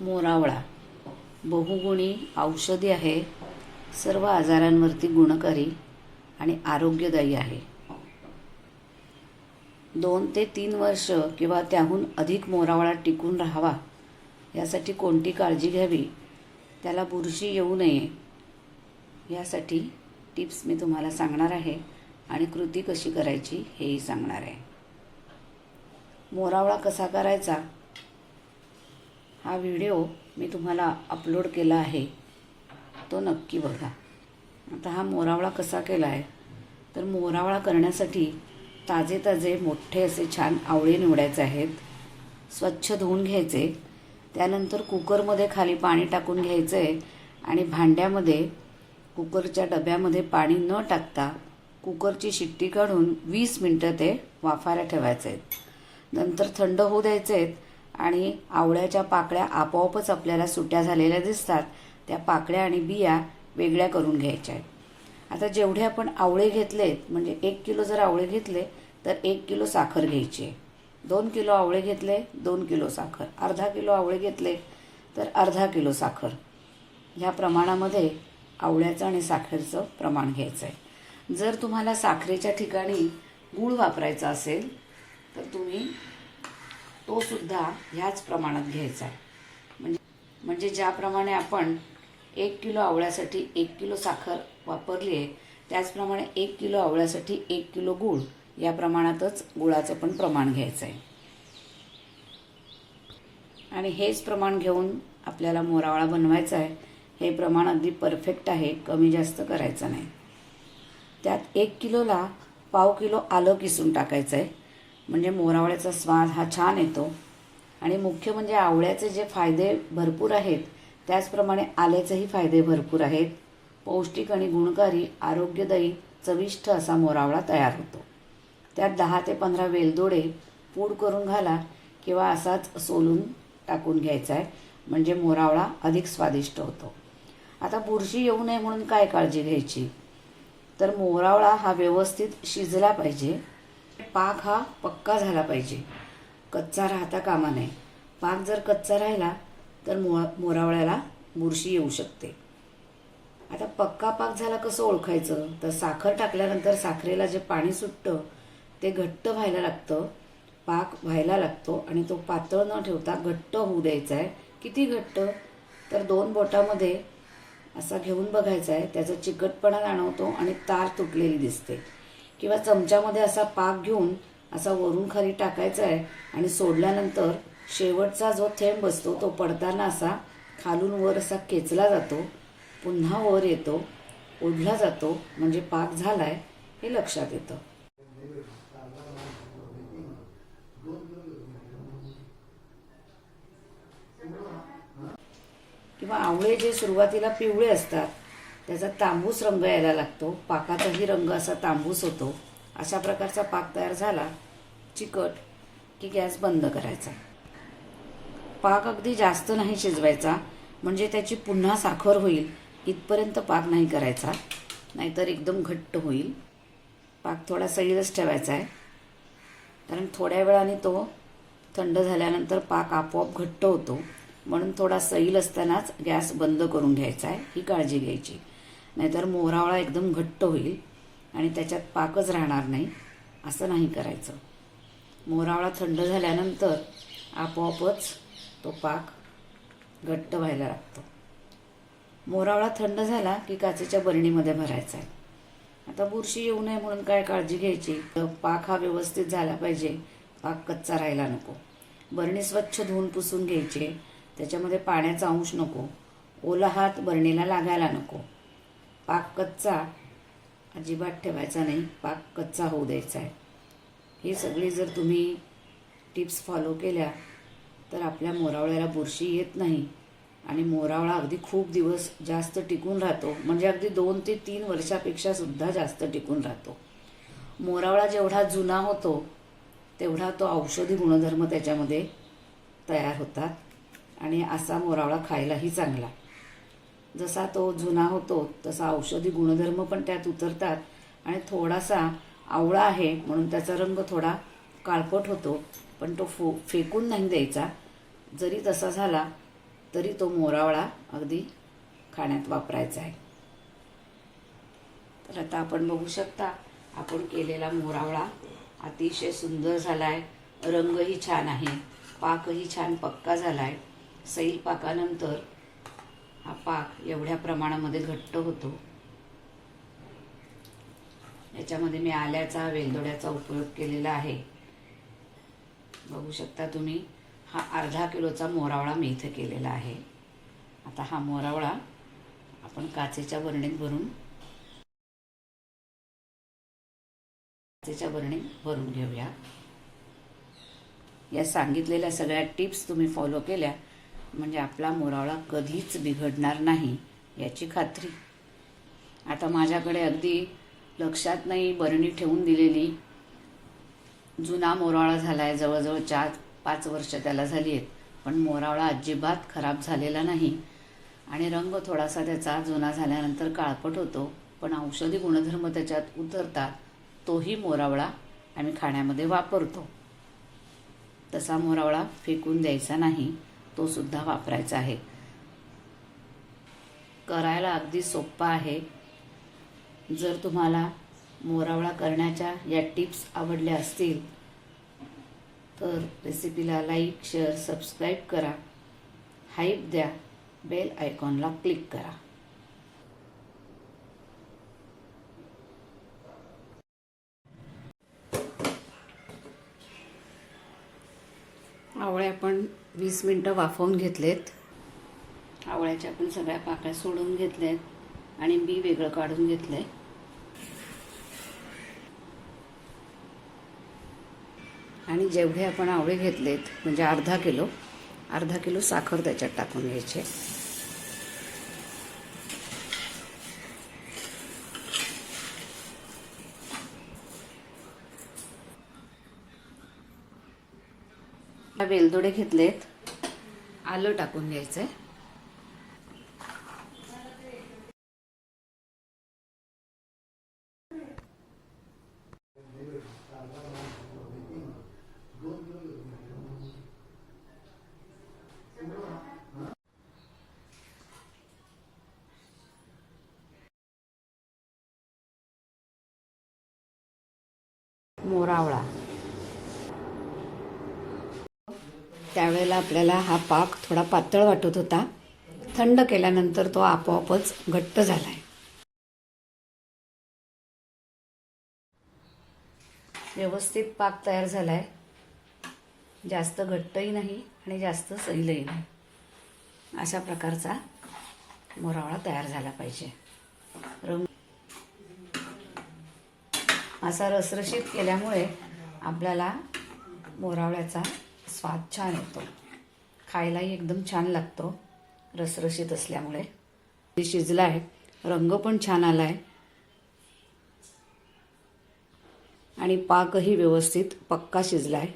मोरावळा. बहुगुणी औषधी आहे. सर्व आजारांवरती गुणकारी आणि आरोग्यदायी आहे. दोन ते तीन वर्ष किंवा त्याहून अधिक मोरावळा टिकून राहावा यासाठी कोणती काळजी घ्यावी? त्याला बुरशी येऊ नये यासाठी टिप्स मी तुम्हाला सांगणार आहे आणि कृती कशी करायची हेही सांगणार आहे. मोरावळा कसा करायचा? हा व्हिडिओ मी तुम्हाला अपलोड केला आहे. तो नक्की बघा. आता हा मोरावळा कसा केला आहे तर मोरावळा करण्यासाठी ताजे ताजे मोठे असे छान आवळे निवडायचे आहेत. स्वच्छ धुवून घ्यायचे. त्यानंतर कुकरमध्ये खाली पाणी टाकून घ्यायचं आहे आणि भांड्यामध्ये कुकरच्या डब्यामध्ये पाणी न टाकता कुकरची शिट्टी काढून वीस मिनटं ते वाफायला ठेवायचे आहेत. नंतर थंड होऊ द्यायचे आहेत. आणि आवळ्याच्या पाकळ्या आपोआपच आपल्याला सुट्या झालेल्या दिसतात. त्या पाकळ्या आणि बिया वेगळ्या करून घ्यायच्या आहेत. आता जेवढे आपण आवळे घेतलेत म्हणजे एक किलो जर आवळे घेतले तर एक किलो साखर घ्यायची आहे. दोन किलो आवळे घेतले दोन किलो साखर. अर्धा किलो आवळे घेतले तर अर्धा किलो साखर. ह्या प्रमाणामध्ये आवळ्याचं आणि साखरेचं प्रमाण घ्यायचं आहे जर तुम्हाला साखरेच्या ठिकाणी गूळ वापरायचा असेल तर तुम्ही तो सुद्धा ह्याच प्रमाणात घ्यायचा आहे. म्हणजे म्हणजे ज्याप्रमाणे आपण एक किलो आवळ्यासाठी एक किलो साखर वापरली आहे त्याचप्रमाणे एक किलो आवळ्यासाठी एक किलो गूळ या प्रमाणातच गुळाचं पण प्रमाण घ्यायचं आहे आणि हेच प्रमाण घेऊन आपल्याला मोरावळा बनवायचा आहे हे प्रमाण अगदी परफेक्ट आहे कमी जास्त करायचं नाही. त्यात एक किलोला पाव किलो आलं किसून टाकायचं आहे म्हणजे मोरावळ्याचा स्वाद हा छान येतो. आणि मुख्य म्हणजे आवळ्याचे जे फायदे भरपूर आहेत त्याचप्रमाणे आल्याचेही फायदे भरपूर आहेत. पौष्टिक आणि गुणकारी आरोग्यदायी चविष्ट असा मोरावळा तयार होतो. त्यात दहा ते पंधरा वेलदोडे पूड करून घाला किंवा असाच सोलून टाकून घ्यायचा आहे म्हणजे मोरावळा अधिक स्वादिष्ट होतो. आता बुरशी येऊ नये म्हणून काय काळजी घ्यायची? तर मोरावळा हा व्यवस्थित शिजला पाहिजे. पाक हा पक्का झाला पाहिजे. कच्चा राहता कामा नये. पाक जर कच्चा राहिला तर मो मोरावळ्याला बुरशी येऊ शकते. आता पक्का पाक झाला कसं ओळखायचं? तर साखर टाकल्यानंतर साखरेला जे पाणी सुटतं ते घट्ट व्हायला लागतं पाक व्हायला लागतो आणि तो पातळ न ठेवता घट्ट होऊ द्यायचा आहे किती घट्ट? तर दोन बोटामध्ये असा घेऊन बघायचा आहे त्याचा चिकटपणा जाणवतो आणि तार तुटलेली दिसते. किंवा चमच्यामध्ये असा पाक घेऊन असा वरून खाली टाकायचा आहे आणि सोडल्यानंतर शेवटचा जो थेंब असतो तो पडताना असा खालून वर असा खेचला जातो पुन्हा वर येतो ओढला जातो म्हणजे पाक झालाय हे लक्षात येतं. किंवा आवळे जे सुरुवातीला पिवळे असतात त्याचा तांबूस रंग यायला लागतो. पाकाचाही रंग असा तांबूस होतो. अशा प्रकारचा पाक तयार झाला चिकट की गॅस बंद करायचा. पाक अगदी जास्त नाही शिजवायचा म्हणजे त्याची पुन्हा साखर होईल इथपर्यंत पाक नाही करायचा नाहीतर एकदम घट्ट होईल. पाक थोडा सैलच ठेवायचा आहे. कारण थोड्या वेळाने तो थंड झाल्यानंतर पाक आपोआप घट्ट होतो. म्हणून थोडा सैल असतानाच गॅस बंद करून घ्यायचा आहे ही काळजी घ्यायची. नाहीतर मोरावळा एकदम घट्ट होईल आणि त्याच्यात पाकच राहणार नाही. असं नाही करायचं. मोरावळा थंड झाल्यानंतर आपोआपच तो पाक घट्ट व्हायला लागतो. मोरावळा थंड झाला की काचेच्या बरणीमध्ये भरायचा आहे. आता बुरशी येऊ नये म्हणून काय काळजी घ्यायची? तर पाक हा व्यवस्थित झाला पाहिजे. पाक कच्चा राहायला नको. बरणी स्वच्छ धुवून पुसून घ्यायची. त्याच्यामध्ये पाण्याचा अंश नको. ओला हात बरणीला लागायला नको. पाक कच्चा अजिबात ठेवायचा नाही पाक कच्चा होऊ द्यायचा आहे. ही सगळी जर तुम्ही टिप्स फॉलो केल्या तर आपल्या मोरावळ्याला बुरशी येत नाही. आणि मोरावळा अगदी खूप दिवस जास्त टिकून राहतो. म्हणजे अगदी दोन ते तीन वर्षापेक्षा सुद्धा जास्त टिकून राहतो. मोरावळा जेवढा जुना होतो तेवढा तो औषधी गुणधर्म त्याच्यामध्ये तयार होतात. आणि असा मोरावळा खायलाही चांगला. जसा तो जुना होतो तसा औषधी गुणधर्म पण त्यात उतरतात. आणि थोडासा आवळा आहे म्हणून त्याचा रंग थोडा काळपट होतो पण तो फो फेकून नाही द्यायचा. जरी तसा झाला तरी तो मोरावळा अगदी खाण्यात वापरायचा आहे. तर आता आपण बघू शकता आपण केलेला मोरावळा अतिशय सुंदर झाला आहे रंगही छान आहे पाकही छान पक्का झाला आहे सैल पाकानंतर हा पाक एवढ्या प्रमाणामध्ये घट्ट होतो. याच्यामध्ये मी आल्याचा वेलदोड्याचा उपयोग केलेला आहे. बघू शकता तुम्ही हा अर्धा किलोचा मोरावळा मी इथं केलेला आहे. आता हा मोरावळा आपण काचेच्या बरणीत भरून काचेच्या बरणीत भरून घेऊया. या सांगितलेल्या सगळ्या टिप्स तुम्ही फॉलो केल्या म्हणजे आपला मोरावळा कधीच बिघडणार नाही याची खात्री. आता माझ्याकडे अगदी लक्षात नाही बरणी ठेवून दिलेली जुना मोरावळा झाला आहे जवळजवळ चार पाच वर्ष त्याला झाली आहेत. पण मोरावळा अजिबात खराब झालेला नाही. आणि रंग थोडासा त्याचा जुना झाल्यानंतर काळपट होतो पण औषधी गुणधर्म त्याच्यात उतरतात तोही मोरावळा आम्ही खाण्यामध्ये वापरतो. तसा मोरावळा फेकून द्यायचा नाही. तो सुद्धा वापरायचा आहे. करायला अगदी सोप्पा आहे. जर तुम्हाला मोरावळा करण्याच्या या टिप्स आवडल्या असतील तर रेसिपीला लाईक शेअर सबस्क्राईब करा. हाईप द्या. बेल आयकॉनला क्लिक करा. आवळे आपण वीस मिनटं वाफवून घेतलेत. आवळ्याच्या आपण सगळ्या पाकळ्या सोडून घेतल्यात आणि बी वेगळं काढून घेतलंय. आणि जेवढे आपण आवळे घेतलेत म्हणजे अर्धा किलो अर्धा किलो साखर त्याच्यात टाकून घ्यायची वेलदोडे घेतलेत. आलं टाकून घ्यायचंय. मोरावळा. त्यावेळेला आपल्याला हा पाक थोडा पातळ वाटत होता. थंड केल्यानंतर तो आपोआपच घट्ट झाला आहे व्यवस्थित पाक तयार झाला आहे जास्त घट्टही नाही आणि जास्त सैलही नाही. अशा प्रकारचा मोरावळा तयार झाला पाहिजे. रंग असा रसरशीत केल्यामुळे आपल्याला मोरावळ्याचा स्वाद छान येतो. खायलाही एकदम छान लागतो. रसरशीत असल्यामुळे. ते शिजला आहे रंग पण छान आला आहे आणि पाकही व्यवस्थित पक्का शिजला आहे